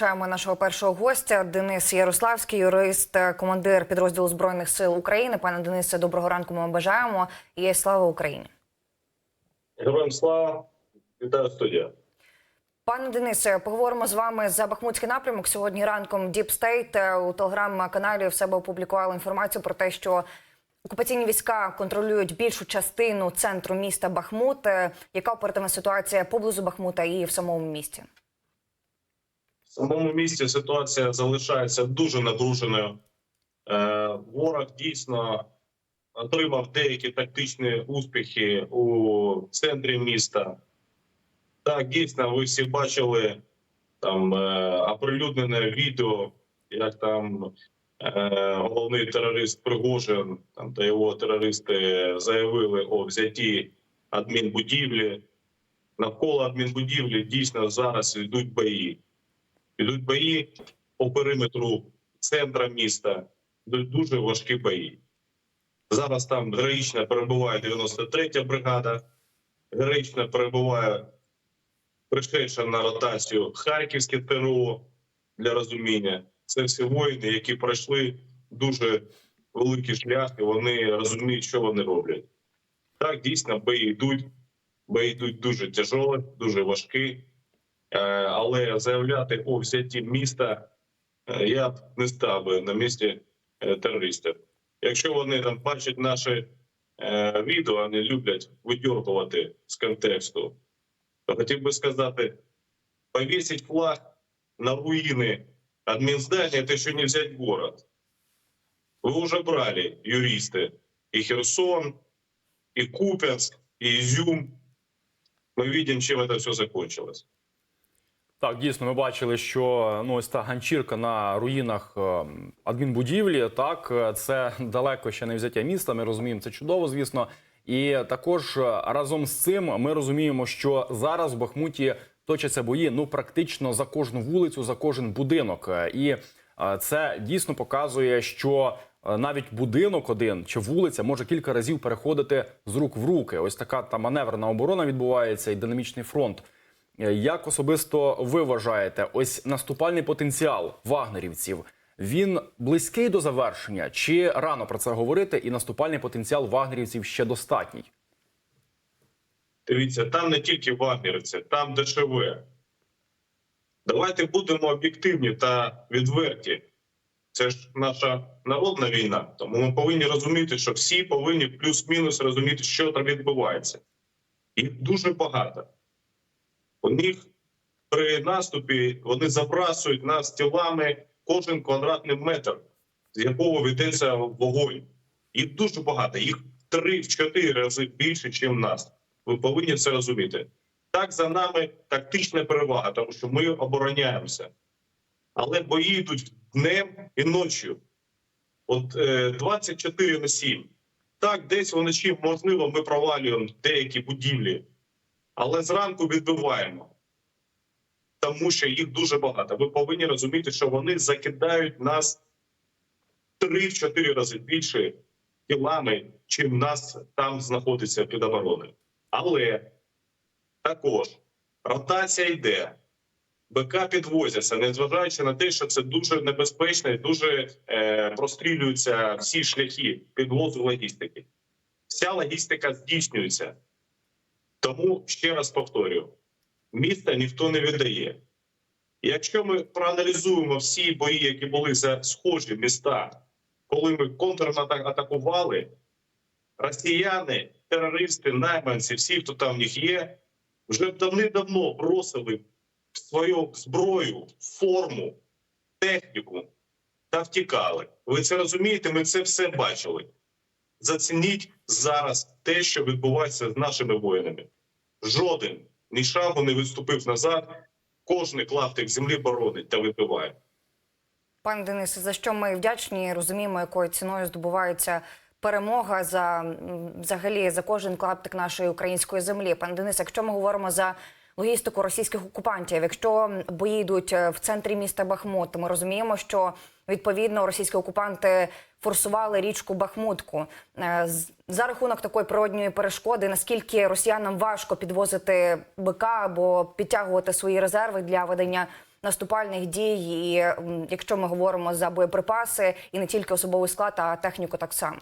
Чаємо нашого першого гостя Денис Ярославський, юрист, е, командир підрозділу збройних сил України. Пане Денисе, доброго ранку. Ми вам бажаємо і слава Україні. Героям слава, вітаю студія. Пане Денисе, поговоримо з вами за Бахмутський напрямок. Сьогодні ранком Deep State е, у телеграм-каналі в себе опублікували інформацію про те, що окупаційні війська контролюють більшу частину центру міста Бахмут. Е, Яка оперативна ситуація поблизу Бахмута і в самому місті? Самому місті ситуація залишається дуже напруженою. Е, ворог дійсно отримав деякі тактичні успіхи у центрі міста. Так, дійсно, ви всі бачили там е, оприлюднене відео, як там е, головний терорист Пригожин там, та його терористи заявили о взятті адмінбудівлі. Навколо адмінбудівлі дійсно зараз йдуть бої. Йдуть бої по периметру центра міста, йдуть дуже важкі бої. Зараз там героїчно перебуває 93-я бригада, героїчно перебуває пришедша на ротацію Харківське ТРО для розуміння. Це всі воїни, які пройшли дуже великий шлях, і вони розуміють, що вони роблять. Так, дійсно, бої йдуть, бої йдуть дуже тяжелі, дуже важкі. Е, але заявляти о взятті міста е, я б не став би на місці е, терористів. Якщо вони там бачать наше відео, вони люблять видьоргувати з контексту, то хотів би сказати: повісить флаг на руїни адмінздання, це ще не взять город. Ви вже брали юристи і Херсон, і Куп'янськ, і Ізюм. Ми бачимо, чим це все закончилось. Так, дійсно, ми бачили, що ну ось та ганчірка на руїнах е, адмінбудівлі. Так, е, це далеко ще не взяття міста. Ми розуміємо, це чудово, звісно. І також е, разом з цим ми розуміємо, що зараз в Бахмуті точаться бої ну практично за кожну вулицю, за кожен будинок. І це дійсно показує, що навіть будинок один чи вулиця може кілька разів переходити з рук в руки. Ось така та маневрена оборона відбувається і динамічний фронт. Е, Як особисто ви вважаєте, ось наступальний потенціал вагнерівців він близький до завершення, чи рано про це говорити? І наступальний потенціал вагнерівців ще достатній? Дивіться, там не тільки вагнерівці, там ДШВ. Давайте будемо об'єктивні та відверті. Це ж наша народна війна, тому ми повинні розуміти, що всі повинні плюс-мінус розуміти, що там відбувається. Їх дуже багато. У них при наступі вони забрасують нас тілами кожен квадратний метр, з якого ведеться вогонь. Їх дуже багато, їх три в чотири рази більше, ніж нас. Ви повинні це розуміти. Так за нами тактична перевага, тому що ми обороняємося. Але бої йдуть днем і ночі. От е, 24 на 7. Так, десь вночі, можливо, ми провалюємо деякі будівлі, але зранку відбиваємо. Тому що їх дуже багато. Ви повинні розуміти, що вони закидають нас 3-4 рази більше тілами, чим нас там знаходиться під обороною. Але також ротація йде, БК підвозяться, незважаючи на те, що це дуже небезпечно і дуже е, прострілюються всі шляхи підвозу логістики. Вся логістика здійснюється. Тому ще раз повторюю: міста ніхто не віддає. Якщо ми проаналізуємо всі бої, які були за схожі міста, коли ми контратакували, росіяни, терористи, найманці, всі, хто там в них є, вже давним-давно бросили свою зброю, форму, техніку та втікали. Ви це розумієте? Ми це все бачили. Зацініть зараз те, що відбувається з нашими воїнами. Жоден ні шагу не відступив назад. Кожний клаптик землі боронить та вибиває. Пане Денисе, за що ми вдячні, розуміємо, якою ціною здобувається перемога за взагалі за кожен клаптик нашої української землі. Пане Денис, якщо ми говоримо за логістику російських окупантів, якщо бої йдуть е, в центрі міста Бахмут, ми розуміємо, що відповідно російські окупанти форсували річку Бахмутку Е, за рахунок такої природньої перешкоди. Наскільки росіянам важко підвозити БК або підтягувати свої резерви для ведення наступальних дій, і якщо ми говоримо за боєприпаси, і не тільки особовий склад, а техніку так само.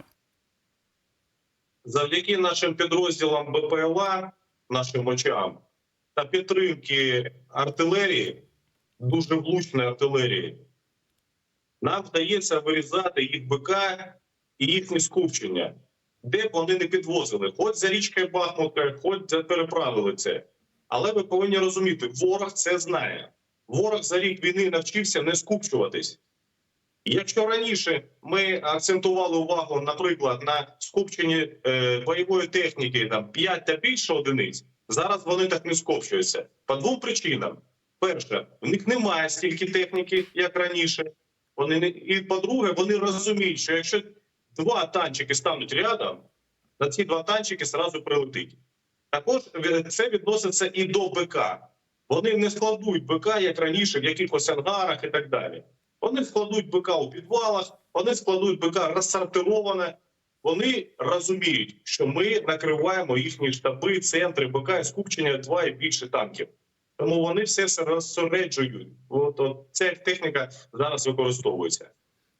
завдяки нашим підрозділам БПЛА, нашим очам та підтримки артилерії, дуже влучної артилерії, нам вдається вирізати їх БК і їхні скупчення, де б вони не підвозили, хоч за річкою Бахмута, хоч за переправили це. Але ви повинні розуміти, ворог це знає. Ворог за рік війни навчився не скупчуватись. Якщо раніше ми акцентували увагу, наприклад, на скупченні е, бойової техніки там 5 та більше одиниць, зараз вони так не скупчуються. По двом причинам: перше, в них немає стільки техніки, як раніше. Вони не і по-друге, вони розуміють, що якщо два танчики стануть рядом, на ці два танчики зразу прилетить. Також це відноситься і до БК. Вони не складуть БК, як раніше, в якихось ангарах і так далі. Вони складуть БК у підвалах, вони складуть БК розсортироване. Вони розуміють, що ми накриваємо їхні штаби, центри БК і скупчення два і більше танків. Тому вони все розсереджують. От, от ця техніка зараз використовується.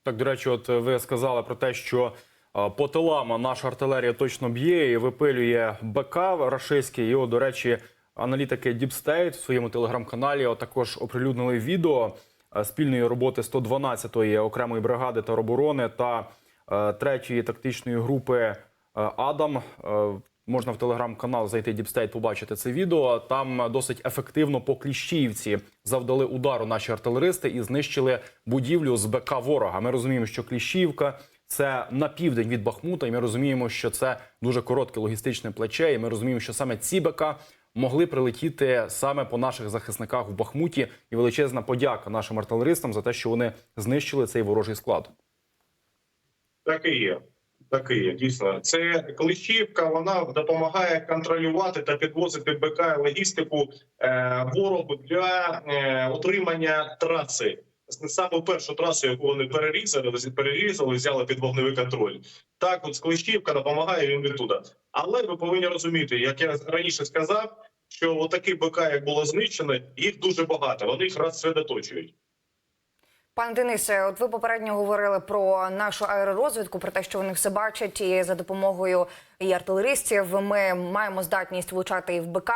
Так, до речі, от ви сказали про те, що е, по тилам наша артилерія точно б'є і випилює БК рашистський. От, до речі, аналітики Deep State в своєму телеграм-каналі також оприлюднили відео е, спільної роботи 112-ї окремої бригади тероборони та е, 3-ї тактичної групи е, Адам. Можна в телеграм-канал зайти State, побачити це відео. Там досить ефективно по Кліщіївці завдали удару наші артилеристи і знищили будівлю з БК ворога. Ми розуміємо, що Кліщіївка це на південь від Бахмута, і ми розуміємо, що це дуже коротке логістичне плече. І ми розуміємо, що саме ці БК могли прилетіти саме по наших захисниках в Бахмуті. І величезна подяка нашим артилеристам за те, що вони знищили цей ворожий склад. Так і є. Так і є, дійсно. Це Клещівка, вона допомагає контролювати та підвозити БК логістику е, ворогу для е, утримання траси. Саме першу трасу, яку вони перерізали, перерізали, взяли під вогневий контроль. Так, от Клещівка допомагає їм відтуда. Але ви повинні розуміти, як я раніше сказав, що отакі БК, як було знищено, їх дуже багато. Вони їх розсередоточують. Пане Денисе, от ви попередньо говорили про нашу аеророзвідку, про те, що вони все бачать, і за допомогою і артилеристів ми маємо здатність влучати і в БК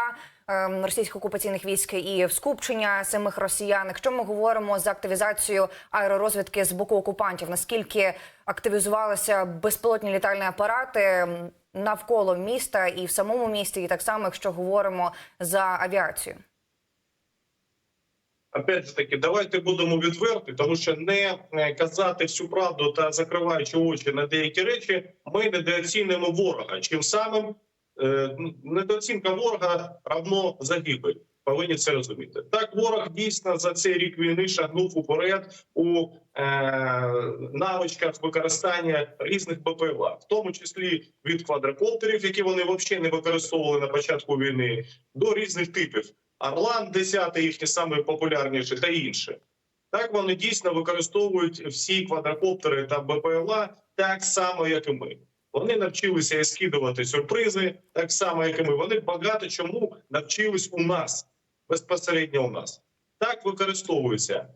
ем, російських окупаційних військ, і в скупчення самих росіян. Якщо ми говоримо за активізацію аеророзвідки з боку окупантів, наскільки активізувалися безпілотні літальні апарати навколо міста і в самому місті, і так само, якщо говоримо за авіацію? Опять же таки, давайте будемо відверті, тому що не е, казати всю правду та закриваючи очі на деякі речі, ми недооцінюємо ворога. Чим самим е, недооцінка ворога равно загибель. Повинні це розуміти. Так, ворог дійсно за цей рік війни шагнув уперед у е, навичках використання різних БПЛА, в тому числі від квадрокоптерів, які вони взагалі не використовували на початку війни, до різних типів. Орлан 10 їхні популярніші та інше. Так вони дійсно використовують всі квадрокоптери та БПЛА так само, як і ми. Вони навчилися скидувати сюрпризи, так само, як і ми. Вони багато чому навчились у нас безпосередньо у нас. Так використовуються.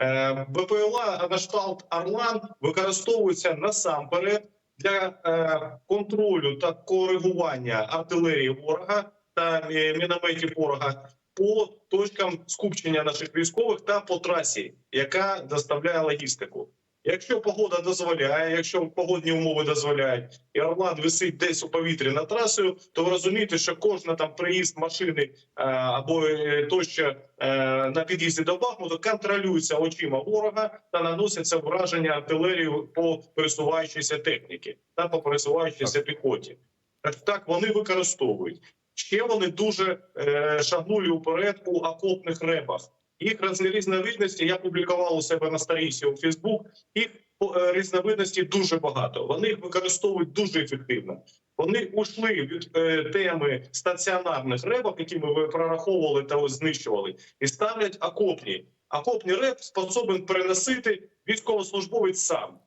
Е, БПЛА на кшталт Орлан використовуються насамперед для е, контролю та коригування артилерії ворога та е, мінометів ворога по точкам скупчення наших військових та по трасі, яка доставляє логістику. Якщо погода дозволяє, якщо погодні умови дозволяють, і Орлан висить десь у повітрі над трасою, то ви розумієте, що кожна там приїзд машини е, або е, тощо е, на під'їзді до Бахмуту контролюється очима ворога та наноситься враження артилерію по пересуваючійся техніки та по пересуваючійся піхоті. Так, так вони використовують. Ще вони дуже е, шагнули уперед у окопних ребах. Їх різновидності я публікував у себе на сторінці у Фейсбук. Їх е, різновидності дуже багато. Вони їх використовують дуже ефективно. Вони ушли від е, теми стаціонарних ребок, які ми прораховували та знищували, і ставлять окопні. Окопні реб способен переносити військовослужбовець сам.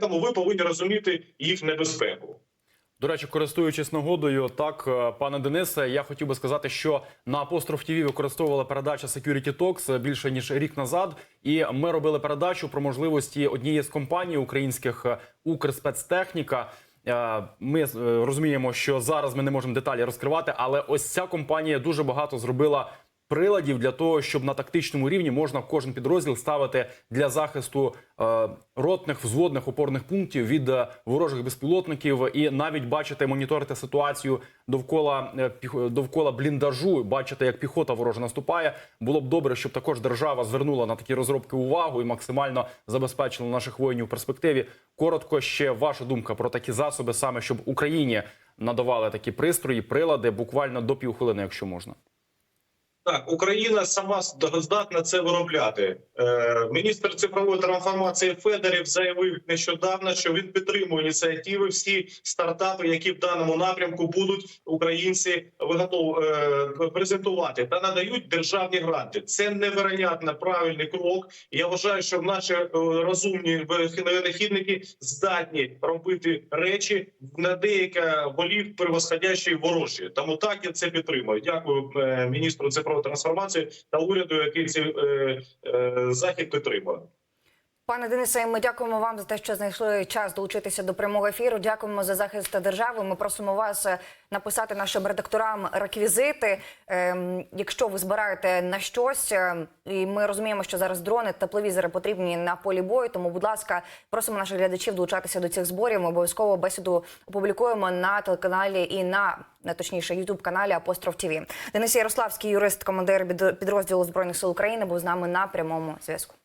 Тому ви повинні розуміти їх небезпеку. До речі, користуючись нагодою, так, е, пане Денисе, я хотів би сказати, що на Апостроф ТВ використовувала передача Security Talks більше ніж рік назад, і ми робили передачу про можливості однієї з компаній українських е, Укрспецтехніка. Е, Ми е, розуміємо, що зараз ми не можемо деталі розкривати, але ось ця компанія дуже багато зробила приладів для того, щоб на тактичному рівні можна кожен підрозділ ставити для захисту е, ротних, взводних опорних пунктів від е, ворожих безпілотників, і навіть бачити, моніторити ситуацію довкола е, довкола бліндажу, бачити, як піхота ворожа наступає. Було б добре, щоб також держава звернула на такі розробки увагу і максимально забезпечила наших воїнів в перспективі. Коротко ще ваша думка про такі засоби, саме щоб Україні надавали такі пристрої, прилади буквально до півхвилини, якщо можна. Так, Україна сама здатна це виробляти. Е, міністр цифрової трансформації Федорів заявив нещодавно, що він підтримує ініціативи. Всі стартапи, які в даному напрямку будуть українці виготов е, презентувати та надають державні гранти. Це невероятно правильний крок. Я вважаю, що наші е, розумні винахідники здатні робити речі на деяка голів превосходящі ворожі. Тому так я це підтримую. Дякую е, міністру цифрової трансформації та уряду, який цей е, захід підтримує. Пане Денисе, ми дякуємо вам за те, що знайшли час долучитися до прямого ефіру. Дякуємо за захист держави. Ми просимо вас е, написати нашим редакторам реквізити, ем, якщо ви збираєте на щось. е, І ми розуміємо, що зараз дрони, тепловізори потрібні на полі бою. Тому, будь ласка, просимо наших глядачів долучатися до цих зборів. Ми обов'язково бесіду опублікуємо на телеканалі і на на, точніше Ютуб каналі Апостроф ТВ. Денис Ярославський, юрист, командир підрозділу збройних сил України, був з нами на прямому зв'язку.